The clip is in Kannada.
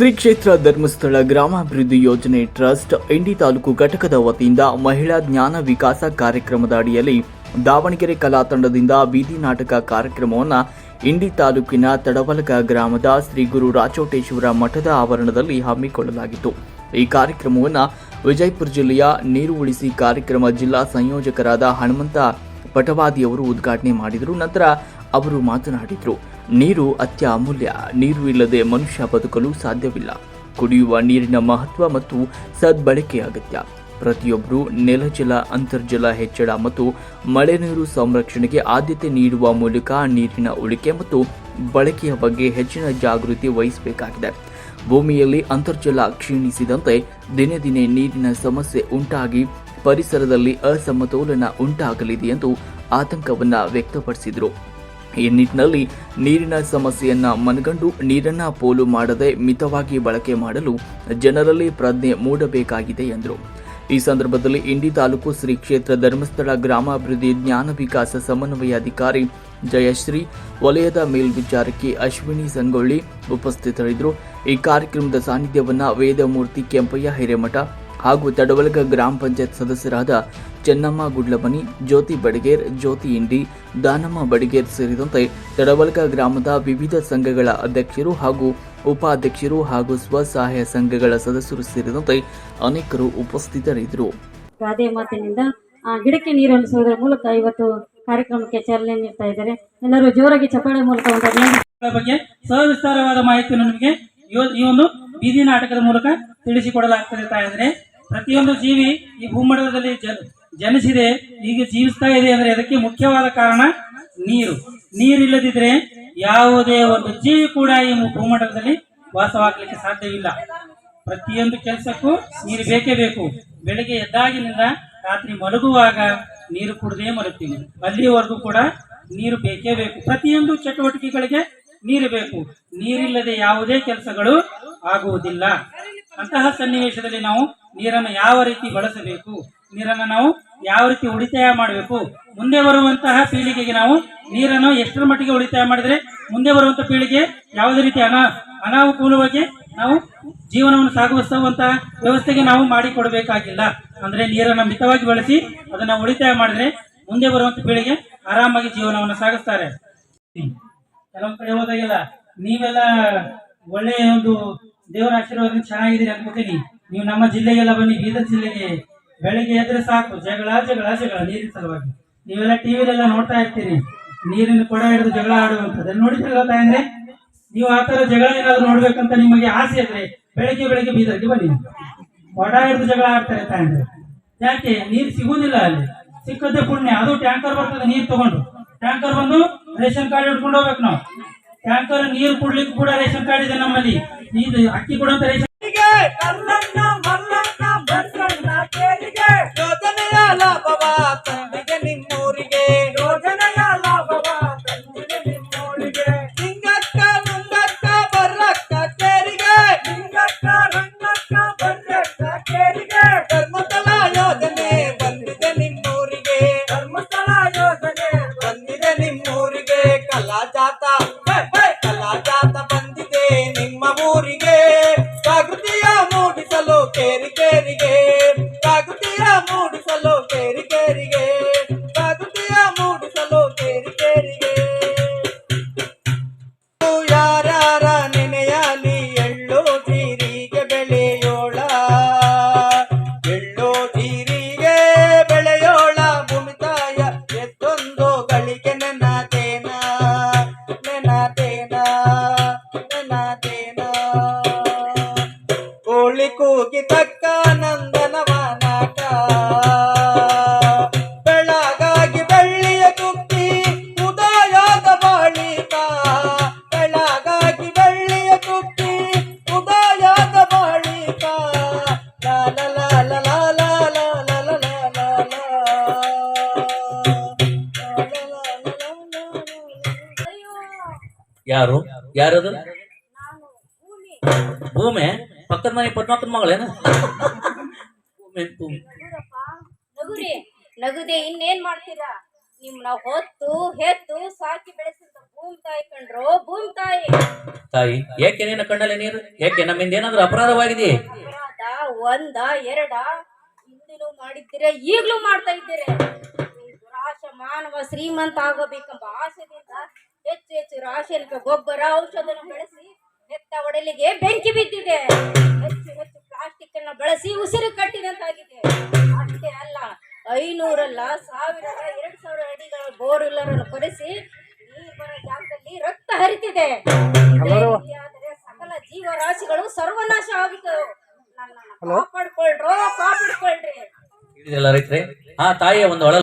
ಶ್ರೀ ಕ್ಷೇತ್ರ ಧರ್ಮಸ್ಥಳ ಗ್ರಾಮಾಭಿವೃದ್ಧಿ ಯೋಜನೆ ಟ್ರಸ್ಟ್ ಇಂಡಿ ತಾಲೂಕು ಘಟಕದ ವತಿಯಿಂದ ಮಹಿಳಾ ಜ್ಞಾನ ವಿಕಾಸ ಕಾರ್ಯಕ್ರಮದ ಅಡಿಯಲ್ಲಿ ದಾವಣಗೆರೆ ಕಲಾ ತಂಡದಿಂದ ಬೀದಿ ನಾಟಕ ಕಾರ್ಯಕ್ರಮವನ್ನು ಇಂಡಿ ತಾಲೂಕಿನ ತಡವಲಗ ಗ್ರಾಮದ ಶ್ರೀ ಗುರು ರಾಚೋಟೇಶ್ವರ ಮಠದ ಆವರಣದಲ್ಲಿ ಹಮ್ಮಿಕೊಳ್ಳಲಾಗಿತ್ತು. ಈ ಕಾರ್ಯಕ್ರಮವನ್ನು ವಿಜಯಪುರ ಜಿಲ್ಲೆಯ ನೀರು ಉಳಿಸಿ ಕಾರ್ಯಕ್ರಮ ಜಿಲ್ಲಾ ಸಂಯೋಜಕರಾದ ಹನುಮಂತ ಪಟವಾದಿಯವರು ಉದ್ಘಾಟನೆ ಮಾಡಿದರು. ನಂತರ ಅವರು ಮಾತನಾಡಿದರು. ನೀರು ಅತ್ಯ ಅಮೂಲ್ಯ ನೀರು ಇಲ್ಲದೆ ಮನುಷ್ಯ ಬದುಕಲು ಸಾಧ್ಯವಿಲ್ಲ. ಕುಡಿಯುವ ನೀರಿನ ಮಹತ್ವ ಮತ್ತು ಸದ್ಬಳಕೆ ಅಗತ್ಯ. ಪ್ರತಿಯೊಬ್ಬರು ನೆಲಜಲ ಅಂತರ್ಜಲ ಹೆಚ್ಚಳ ಮತ್ತು ಮಳೆ ನೀರು ಸಂರಕ್ಷಣೆಗೆ ಆದ್ಯತೆ ನೀಡುವ ಮೂಲಕ ನೀರಿನ ಉಳಿಕೆ ಮತ್ತು ಬಳಕೆಯ ಬಗ್ಗೆ ಹೆಚ್ಚಿನ ಜಾಗೃತಿ ವಹಿಸಬೇಕಾಗಿದೆ. ಭೂಮಿಯಲ್ಲಿ ಅಂತರ್ಜಲ ಕ್ಷೀಣಿಸಿದಂತೆ ದಿನೇ ದಿನೇ ನೀರಿನ ಸಮಸ್ಯೆ ಉಂಟಾಗಿ ಪರಿಸರದಲ್ಲಿ ಅಸಮತೋಲನ ಉಂಟಾಗಲಿದೆ ಎಂದು ಆತಂಕವನ್ನು ವ್ಯಕ್ತಪಡಿಸಿದರು. ಈ ನಿಟ್ಟಿನಲ್ಲಿ ನೀರಿನ ಸಮಸ್ಯೆಯನ್ನು ಮನಗಂಡು ನೀರನ್ನ ಪೋಲು ಮಾಡದೆ ಮಿತವಾಗಿ ಬಳಕೆ ಮಾಡಲು ಜನರಲ್ಲಿ ಪ್ರಜ್ಞೆ ಮೂಡಬೇಕಾಗಿದೆ ಎಂದರು. ಈ ಸಂದರ್ಭದಲ್ಲಿ ಇಂಡಿ ತಾಲೂಕು ಶ್ರೀ ಕ್ಷೇತ್ರ ಧರ್ಮಸ್ಥಳ ಗ್ರಾಮಾಭಿವೃದ್ಧಿ ಜ್ಞಾನ ವಿಕಾಸ ಸಮನ್ವಯಾಧಿಕಾರಿ ಜಯಶ್ರೀ, ವಲಯದ ಮೇಲ್ವಿಚಾರಕಿ ಅಶ್ವಿನಿ ಸಂಗೊಳ್ಳಿ ಉಪಸ್ಥಿತರಿದ್ದರು. ಈ ಕಾರ್ಯಕ್ರಮದ ಸಾನ್ನಿಧ್ಯವನ್ನು ವೇದಮೂರ್ತಿ ಕೆಂಪಯ್ಯ ಹಿರೇಮಠ ಹಾಗೂ ತಡವಲಗ ಗ್ರಾಮ ಪಂಚಾಯತ್ ಸದಸ್ಯರಾದ ಚೆನ್ನಮ್ಮ ಗುಡ್ಲಮನಿ ಜ್ಯೋತಿ ಬಡಿಗೇರ್ ಜ್ಯೋತಿ ಇಂಡಿ ದಾನಮ್ಮ ಬಡಿಗೇರ್ ಸೇರಿದಂತೆ ತಡವಲಗ ಗ್ರಾಮದ ವಿವಿಧ ಸಂಘಗಳ ಅಧ್ಯಕ್ಷರು ಹಾಗೂ ಉಪಾಧ್ಯಕ್ಷರು ಹಾಗೂ ಸ್ವಸಹಾಯ ಸಂಘಗಳ ಸದಸ್ಯರು ಸೇರಿದಂತೆ ಅನೇಕರು ಉಪಸ್ಥಿತರಿದ್ದರು. ಗಾದೆ ಮಾತಿನಿಂದ ಗಿಡಕ್ಕೆ ನೀರು ಹರಿಸುವುದರ ಮೂಲಕ ಇವತ್ತು ಕಾರ್ಯಕ್ರಮಕ್ಕೆ ಚಾಲನೆ ನೀಡ್ತಾ ಇದ್ದಾರೆ. ಎಲ್ಲರೂ ಜೋರಾಗಿ ಚಪ್ಪಾಳೆ ಮೂಲಕ ಬಗ್ಗೆ ಸವಿಸ್ತಾರವಾದ ಮಾಹಿತಿಯನ್ನು ನಿಮಗೆ ಈ ಒಂದು ಬೀದಿ ನಾಟಕದ ಮೂಲಕ ತಿಳಿಸಿಕೊಡಲಾಗ್ತದೆ ತಾಯಂದ್ರೆ ಪ್ರತಿಯೊಂದು ಜೀವಿ ಈ ಭೂಮಂಡಲದಲ್ಲಿ ಜನಿಸಿದೆ, ಈಗ ಜೀವಿಸ್ತಾ ಇದೆ ಅಂದ್ರೆ ಅದಕ್ಕೆ ಮುಖ್ಯವಾದ ಕಾರಣ ನೀರು. ನೀರಿಲ್ಲದಿದ್ರೆ ಯಾವುದೇ ಒಂದು ಜೀವಿ ಕೂಡ ಈ ಭೂಮಂಡಲದಲ್ಲಿ ವಾಸವಾಗಲಿಕ್ಕೆ ಸಾಧ್ಯವಿಲ್ಲ. ಪ್ರತಿಯೊಂದು ಕೆಲಸಕ್ಕೂ ನೀರು ಬೇಕೇ ಬೇಕು. ಬೆಳಿಗ್ಗೆ ಎದ್ದಾಗಿನಿಂದ ರಾತ್ರಿ ಮಲಗುವಾಗ ನೀರು ಕುಡದೇ ಮಲಗ್ತೀವಿ ಅಲ್ಲಿವರೆಗೂ ಕೂಡ ನೀರು ಬೇಕೇ ಬೇಕು. ಪ್ರತಿಯೊಂದು ಚಟುವಟಿಕೆಗಳಿಗೆ ನೀರು ಬೇಕು. ನೀರಿಲ್ಲದೆ ಯಾವುದೇ ಕೆಲಸಗಳು ಆಗುವುದಿಲ್ಲ. ಅಂತಹ ಸನ್ನಿವೇಶದಲ್ಲಿ ನಾವು ನೀರನ್ನು ಯಾವ ರೀತಿ ಬಳಸಬೇಕು, ನೀರನ್ನು ನಾವು ಯಾವ ರೀತಿ ಉಳಿತಾಯ ಮಾಡಬೇಕು, ಮುಂದೆ ಬರುವಂತಹ ಪೀಳಿಗೆಗೆ ನಾವು ನೀರನ್ನು ಎಷ್ಟರ ಮಟ್ಟಿಗೆ ಉಳಿತಾಯ ಮಾಡಿದರೆ, ಮುಂದೆ ಬರುವಂತಹ ಪೀಳಿಗೆ ಯಾವುದೇ ರೀತಿ ಅನಾ, ಅನಾನುಕೂಲವಾಗಿ ನಾವು ಜೀವನವನ್ನು ಸಾಗಿಸುವಂತಹ ವ್ಯವಸ್ಥೆಗೆ ನಾವು ಮಾಡಿಕೊಡಬೇಕಾಗಿಲ್ಲ. ಅಂದ್ರೆ ನೀರನ್ನು ಮಿತವಾಗಿ ಬಳಸಿ ಅದನ್ನು ಉಳಿತಾಯ ಮಾಡಿದ್ರೆ ಮುಂದೆ ಬರುವಂತ ಪೀಳಿಗೆ ಆರಾಮಾಗಿ ಜೀವನವನ್ನು ಸಾಗಿಸ್ತಾರೆ. ಕೆಲವೊಂದು ಕಡೆ ಹೋದಾಗೆಲ್ಲ ನೀವೆಲ್ಲ ಒಳ್ಳೆಯ ಒಂದು ದೇವರ ಆಶೀರ್ವಾದ ಚೆನ್ನಾಗಿದ್ದೀರಿ ಅನ್ಕೋತೀನಿ. ನೀವು ನಮ್ಮ ಜಿಲ್ಲೆಗೆಲ್ಲ ಬನ್ನಿ, ಬೀದರ್ ಜಿಲ್ಲೆಗೆ. ಬೆಳಿಗ್ಗೆ ಎದ್ರೆ ಸಾಕು. ಜಗಳ ಜಗಳ ಜಗಳ ನೀರಿನ ಸಲುವಾಗಿ. ನೀವೆಲ್ಲ ಟಿವಿಲೆಲ್ಲ ನೋಡ್ತಾ ಇರ್ತೀರಿ. ನೀರಿನ ಕೊಡ ಹಿಡಿದು ಜಗಳ ಆಡುವಂಥದ್ದು. ನೋಡಿದ್ರಲ್ಲ ತಾಯಂದ್ರೆ? ನೀವು ಆ ಥರ ಜಗಳ ಏನಾದ್ರು ನೋಡ್ಬೇಕಂತ ನಿಮಗೆ ಆಸೆ ಇದ್ರೆ ಬೆಳಿಗ್ಗೆ ಬೆಳಿಗ್ಗೆ ಬೀದರ್ಗೆ ಬನ್ನಿ. ಕೊಡ ಹಿಡಿದು ಜಗಳ ಆಡ್ತಾರೆ ತಾಯಂದ್ರೆ. ಯಾಕೆ? ನೀರು ಸಿಗುವುದಿಲ್ಲ ಅಲ್ಲಿ. ಸಿಕ್ಕದ್ದೇ ಪುಣ್ಯ. ಅದು ಟ್ಯಾಂಕರ್ ಬರ್ತದೆ, ನೀರು ತಗೊಂಡು. ಟ್ಯಾಂಕರ್ ಬಂದು ರೇಷನ್ ಕಾರ್ಡ್ ಹಿಡ್ಕೊಂಡು ಹೋಗ್ಬೇಕು ನಾವು. ಟ್ಯಾಂಕರ್ ನೀರು ಕುಡ್ಲಿಕ್ಕೆ ಕೂಡ ರೇಷನ್ ಕಾರ್ಡ್ ಇದೆ ನಮ್ಮಲ್ಲಿ. ಇದು ಅಕ್ಕಿ ಕೊಡುವಂತ ರೇಷನ್ మూడిసలో కేరి కేరిగే తాగుతీయ మూడిసలో కేరి కేరిగే తాగుతీయ మూడిసలో కేరి కేరిగే ಯಾರ ನೆನೆಯಲಿ ಎಳ್ಳೋ ಜೀರಿಗೆ ಬೆಳೆಯೋಳ ಎಳ್ಳೋ ಜೀರಿಗೆ ಬೆಳೆಯೋಳ ಭೂಮಿ ತಾಯ ಎತ್ತೊಂದು ಗಳಿಗೆ ಯಾರು? ಯಾರದು? ಭೂಮಿ. ಪಕ್ಕದ ಮನೆ ಪದ್ಮಾಪನ ಮಗಳೇನ? ಭೂಮಿ ಭೂಮಿ. ನಗುರಿ. ನಗುದೆ ಇನ್ನೇನ್ ಮಾಡ್ತೀರಾ? ನಿಮ್ನ ಹೊತ್ತು ಹೆತ್ತು ಸಾಕಿ ಬೆಳೆಸಿದ ಭೂಮಿ ತಾಯಿ ಕಂಡ್ರು ಭೂಮಿ ತಾಯಿ. ತಾಯಿ ಏಕೆ ನೀನು ಕಣ್ಣಲ್ಲಿ ನೀರು? ಯಾಕೆ ನಮ್ಮಿಂದ ಏನಾದ್ರೂ ಅಪರಾಧವಾಗಿದೆ ಅಪರಾಧ ಒಂದ ಎರಡ. ಹಿಂದಿನೂ ಮಾಡಿದ್ದೀರ ಈಗ್ಲೂ ಮಾಡ್ತಾ ಇದ್ದೀರ? ಮಾನವ ಶ್ರೀಮಂತ ಆಗಬೇಕೆಂಬ ಆಸೆದಿಂದ ಹೆಚ್ಚು ಹೆಚ್ಚು ರಾಸಾಯನಿಕ ಗೊಬ್ಬರ ಔಷಧನ ಬಳಸಿ ನೆತ್ತ ಒಡಲಿಗೆ ಬೆಂಕಿ ಬಿದ್ದಿದೆ. ಹೆಚ್ಚು ಹೆಚ್ಚು ಪ್ಲಾಸ್ಟಿಕ್ ಅನ್ನ ಬಳಸಿ ಉಸಿರು ಕಟ್ಟಿದಂತಾಗಿದೆ. ಅಷ್ಟೇ ಅಲ್ಲ ಐನೂರಲ್ಲ ಸಾವಿರ ಎರಡ್ ಸಾವಿರ ಅಡಿಗಳ ಬೋರ್ ಇಲ್ಲರನ್ನು ಕೊರೆಸಿ ನೀರ್ ಬರೋ ಜಾಗದಲ್ಲಿ ರಕ್ತ ಹರಿತಿದೆ. ಆದರೆ ಸಕಲ ಜೀವರಾಶಿಗಳು ಸರ್ವನಾಶ ಆಗುತ್ತವೆ ನನ್ನನ್ನು ಕಾಪಾಡ್ಕೊಳ್ರೋ ಕಾಪಾಡ್ಕೊಳ್ರಿ. ಹಾ ರೈತ್ರೆ? ಆ ತಾಯಿಯ ಒಂದು ಒಳ